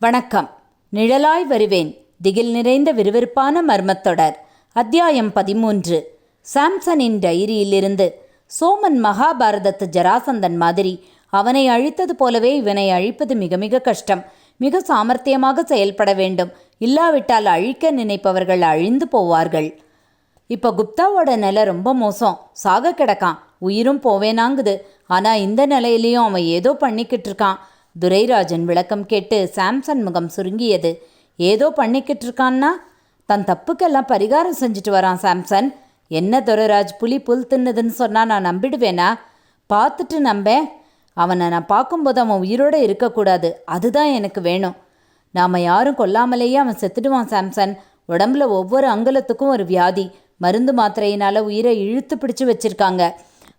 வணக்கம். நிழலாய் வருவேன். திகில் நிறைந்த விறுவிறுப்பான மர்மத்தொடர் அத்தியாயம் பதிமூன்று. சாம்சனின் டைரியிலிருந்து சோமன் மகாபாரதத்து ஜராசந்தன் மாதிரி அவனை அழித்தது போலவே இவனை அழிப்பது மிக மிக கஷ்டம். மிக சாமர்த்தியமாக செயல்பட வேண்டும். இல்லாவிட்டால் அழிக்க நினைப்பவர்கள் அழிந்து போவார்கள். இப்போ குப்தாவோட நிலை ரொம்ப மோசம். சாக கிடக்கான். உயிரும் போவேனாங்குது. ஆனால் இந்த நிலையிலையும் அவன் ஏதோ பண்ணிக்கிட்டு இருக்கான். துரைராஜன் விளக்கம் கேட்டு சாம்சன் முகம் சுருங்கியது. ஏதோ பண்ணிக்கிட்டு இருக்கான்னா தன் தப்புக்கெல்லாம் பரிகாரம் செஞ்சுட்டு வரான் சாம்சன். என்ன துரைராஜ் புலி புல் தின்னுதுன்னு சொன்னால் நான் நம்பிடுவேனா? பார்த்துட்டு நம்பேன். அவனை நான் பார்க்கும்போது அவன் உயிரோடு இருக்கக்கூடாது. அதுதான் எனக்கு வேணும். நாம் யாரும் கொல்லாமலேயே அவன் செத்துடுவான் சாம்சன். உடம்புல ஒவ்வொரு அங்கலத்துக்கும் ஒரு வியாதி. மருந்து மாத்திரையினால உயிரை இழுத்து பிடிச்சு வச்சிருக்காங்க.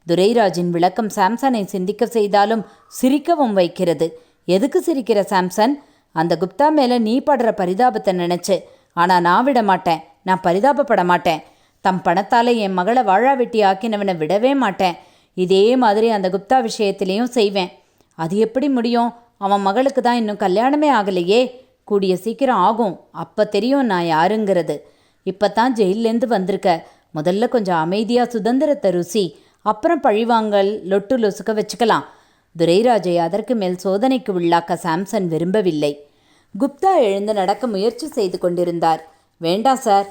துரைராஜின் விளக்கம் சாம்சனை சிந்திக்க செய்தாலும் சிரிக்கவும் வைக்கிறது. எதுக்கு சிரிக்கிற சாம்சன்? அந்த குப்தா மேலே நீ படுற பரிதாபத்தை நினச்சி. ஆனால் நான் விட மாட்டேன். நான் பரிதாபப்பட மாட்டேன். தம் பணத்தால் என் மகளை வாழா வெட்டி ஆக்கினவனை விடவே மாட்டேன். இதே மாதிரி அந்த குப்தா விஷயத்திலையும் செய்வேன். அது எப்படி முடியும்? அவன் மகளுக்கு தான் இன்னும் கல்யாணமே ஆகலையே. கூடிய சீக்கிரம் ஆகும். அப்போ தெரியும் நான் யாருங்கிறது. இப்போ தான் ஜெயிலேருந்து வந்திருக்க. முதல்ல கொஞ்சம் அமைதியாக சுதந்திரத்தை ருசி. அப்புறம் பழிவாங்கல் லொட்டு லொசுக்க வச்சுக்கலாம். துரைராஜை அதற்கு மேல் சோதனைக்கு உள்ளாக்க சாம்சன் விரும்பவில்லை. குப்தா எழுந்து நடக்க முயற்சி செய்து கொண்டிருந்தார். வேண்டாம் சார்.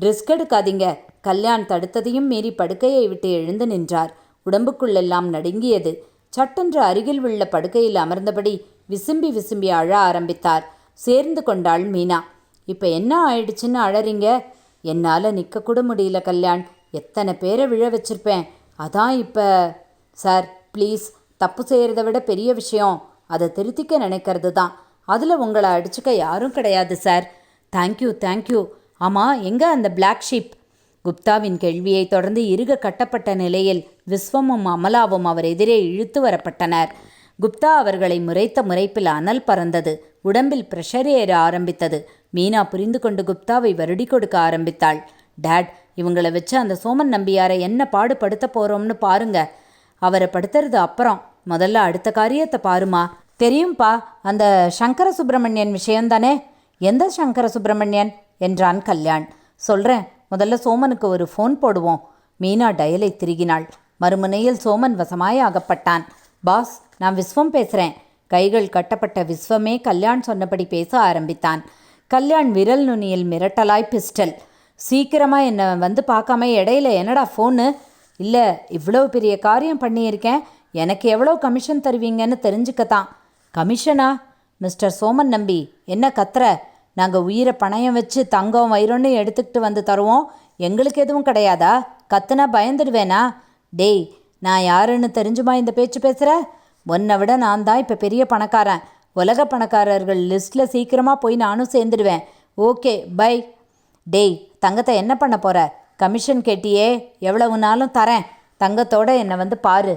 ட்ரெஸ் எடுக்காதீங்க. கல்யாண் தடுத்ததையும் மீறி படுக்கையை விட்டு எழுந்து நின்றார். உடம்புக்குள்ளெல்லாம் நடுங்கியது. சட்டென்று அருகில் உள்ள படுக்கையில் அமர்ந்தபடி விசும்பி விசும்பி அழ ஆரம்பித்தார். சேர்ந்து கொண்டாள் மீனா. இப்போ என்ன ஆயிடுச்சுன்னு அழறீங்க? என்னால் நிற்கக்கூட முடியல கல்யாண். எத்தனை பேரை விழ வச்சிருப்பேன். அதான் இப்போ. Sir please. தப்பு செய்கிறத விட பெரிய விஷயம். அதை திருத்திக்க நினைக்கிறது தான் அதில் உங்களை அடிச்சுக்க யாரும் கிடையாது சார். தேங்க்யூ தேங்க்யூ ஆமாம் எங்கே அந்த பிளாக் ஷீப் குப்தாவின் கேள்வியை தொடர்ந்து இருக கட்டப்பட்ட நிலையில் விஸ்வமும் அமலாவும் அவர் எதிரே இழுத்து வரப்பட்டனர். குப்தா அவர்களை முறைத்த முறைப்பில் அனல் பறந்தது. உடம்பில் பிரஷர் ஏற ஆரம்பித்தது. மீனா புரிந்து கொண்டு குப்தாவை வருடி கொடுக்க ஆரம்பித்தாள். டேட் இவங்களை வச்சு அந்த சோமன் நம்பியாரை என்ன பாடுபடுத்த போகிறோம்னு பாருங்கள் அவரை படுத்துறது அப்புறம். முதல்ல அடுத்த காரியத்தை பாருமா. தெரியும்பா அந்த சங்கர சுப்பிரமணியன் விஷயந்தானே எந்த சங்கர சுப்பிரமணியன் என்றான் கல்யாண். சொல்கிறேன் முதல்ல சோமனுக்கு ஒரு ஃபோன் போடுவோம். மீனா டயலை திருகினாள். மறுமுனையில் சோமன் வசமாய் அகப்பட்டான் பாஸ் நான் விஸ்வம் பேசுகிறேன் கைகள் கட்டப்பட்ட விஸ்வமே கல்யாண் சொன்னபடி பேச ஆரம்பித்தான். கல்யாண் விரல் நுனியில் மிரட்டலாய் பிஸ்டல். சீக்கிரமாக என்னை வந்து பார்க்காம இடையில என்னடா ஃபோனு இல்லை இவ்வளோ பெரிய காரியம் பண்ணியிருக்கேன். எனக்கு எவ்வளோ கமிஷன் தருவீங்கன்னு தெரிஞ்சுக்கத்தான். கமிஷனா? மிஸ்டர் சோமன் நம்பி என்ன கத்துற? நாங்கள் உயிரை பணயம் வச்சு தங்கம் வயிறுன்னு எடுத்துக்கிட்டு வந்து தருவோம். எங்களுக்கு எதுவும் கிடையாதா? கத்துனா பயந்துடுவேனா? டேய் நான் யாருன்னு தெரிஞ்சுமா இந்த பேச்சு பேசுகிற உன்னை விட நான் தான் இப்போ பெரிய பணக்காரன். உலக பணக்காரர்கள் லிஸ்ட்டில் சீக்கிரமாக போய் நானும் சேர்ந்துடுவேன். Okay bye. டேய் தங்கத்தை என்ன பண்ண போகிற கமிஷன் கேட்டியே எவ்வளவு நாளும் தரேன். தங்கத்தோட என்னை வந்து பாரு.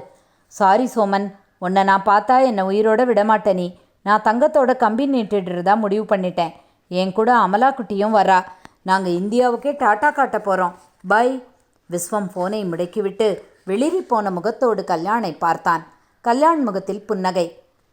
சாரி சோமன். உன்னை நான் பார்த்தா என்னை உயிரோட விடமாட்டே நீ. நான் தங்கத்தோட கம்பி நீட்டிடுறதா முடிவு பண்ணிட்டேன். என் கூட அமலா குட்டியும் வரா. நாங்கள் இந்தியாவுக்கே டாட்டா காட்ட போகிறோம் பை. விஸ்வம் ஃபோனை முடக்கிவிட்டு வெளிரி போன முகத்தோடு கல்யாணை பார்த்தான். கல்யாண் முகத்தில் புன்னகை.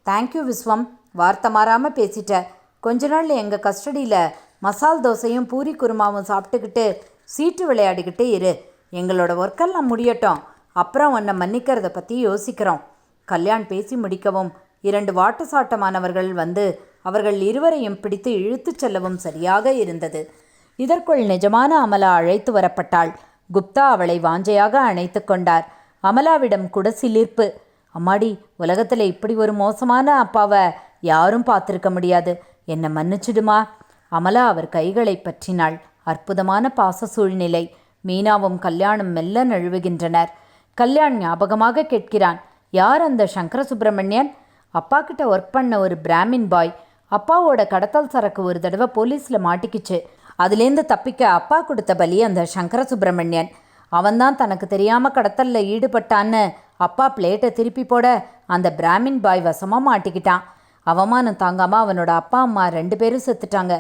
Thank you Vishwam. வார்த்தை மாறாமல் பேசிட்ட. கொஞ்ச நாள் எங்கள் கஸ்டடியில் மசால் தோசையும் பூரி குருமாவும் சாப்பிட்டுக்கிட்டு சீட்டு விளையாடிக்கிட்டே இரு. எங்களோட ஒர்க்கெல்லாம் முடியட்டும். அப்புறம் உன்னை மன்னிக்கிறத பற்றி யோசிக்கிறோம். கல்யாண் பேசி முடிக்கவும் இரண்டு வாட்டசாட்டமானவர்கள் வந்து அவர்கள் இருவரையும் பிடித்து இழுத்துச் செல்லவும் சரியாக இருந்தது. இதற்குள் நிஜமான அமலா அழைத்து வரப்பட்டாள். குப்தா அவளை வாஞ்சையாக அணைத்து கொண்டார். அமலாவிடம் கூட சிலிர்ப்பு. அம்மாடி உலகத்தில் இப்படி ஒரு மோசமான அப்பாவை யாரும் பார்த்துருக்க முடியாது. என்னை மன்னிச்சிடுமா? அமலா அவர் கைகளை பற்றினாள். அற்புதமான பாச சூழ்நிலை மீனாவும் கல்யாணம் மெல்ல நழுவுகின்றனர். கல்யாண் ஞாபகமாக கேட்கிறான் யார் அந்த சங்கர சுப்பிரமணியன் அப்பா கிட்ட ஒர்க் பண்ண ஒரு பிராமின் பாய். அப்பாவோட கடத்தல் சரக்கு ஒரு தடவை போலீஸில் மாட்டிக்கிச்சு. அதுலேருந்து தப்பிக்க அப்பா கொடுத்த பலி அந்த சங்கர சுப்பிரமணியன் அவன்தான் தனக்கு தெரியாமல் கடத்தலில் ஈடுபட்டான்னு அப்பா பிளேட்டை திருப்பி போட அந்த பிராமின் பாய் வசமாக மாட்டிக்கிட்டான். அவமானம் தாங்காமல் அவனோட அப்பா அம்மா ரெண்டு பேரும் செத்துட்டாங்க.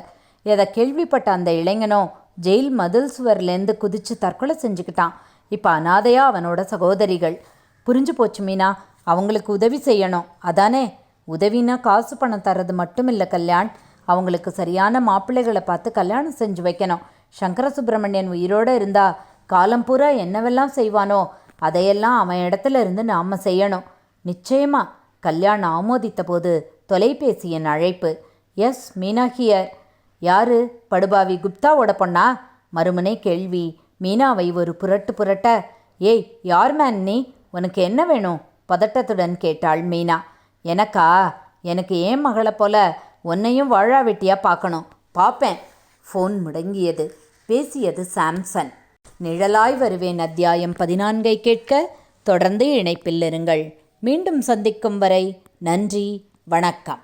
எதை கேள்விப்பட்ட அந்த இளைஞனோ ஜெயில் மதில் சுவர்லேருந்து குதித்து தற்கொலை செஞ்சுக்கிட்டான். இப்போ அனாதையா அவனோட சகோதரிகள். புரிஞ்சு போச்சு மீனா? அவங்களுக்கு உதவி செய்யணும். அதானே? உதவினா காசு பணம் தர்றது மட்டும் இல்லை கல்யாண். அவங்களுக்கு சரியான மாப்பிள்ளைகளை பார்த்து கல்யாணம் செஞ்சு வைக்கணும். சங்கர சுப்பிரமணியன் உயிரோடு இருந்தா காலம் பூரா என்னவெல்லாம் செய்வானோ அதையெல்லாம் அவன் இடத்துல இருந்து நாம் செய்யணும். நிச்சயமா கல்யாணம் ஆமோதித்த போது தொலைபேசியின் அழைப்பு. எஸ் மீனா ஹியர் யாரு? படுபாவி குப்தாவோட பொண்ணா? மறுமுனை கேள்வி. மீனாவை ஒரு புரட்டு புரட்ட ஏய் யார் மேன் நீ? உனக்கு என்ன வேணும்? பதட்டத்துடன் கேட்டாள் மீனா. எனக்கா? எனக்கு ஏன் மகளை போல? உன்னையும் வாழாவெட்டியா பார்க்கணும். பார்ப்பேன். ஃபோன் முடங்கியது. பேசியது சாம்சன். நிழலாய் வருவேன் அத்தியாயம் பதினான்கை கேட்க தொடர்ந்து இணைப்பில் இருங்கள். மீண்டும் சந்திக்கும் வரை நன்றி வணக்கம்.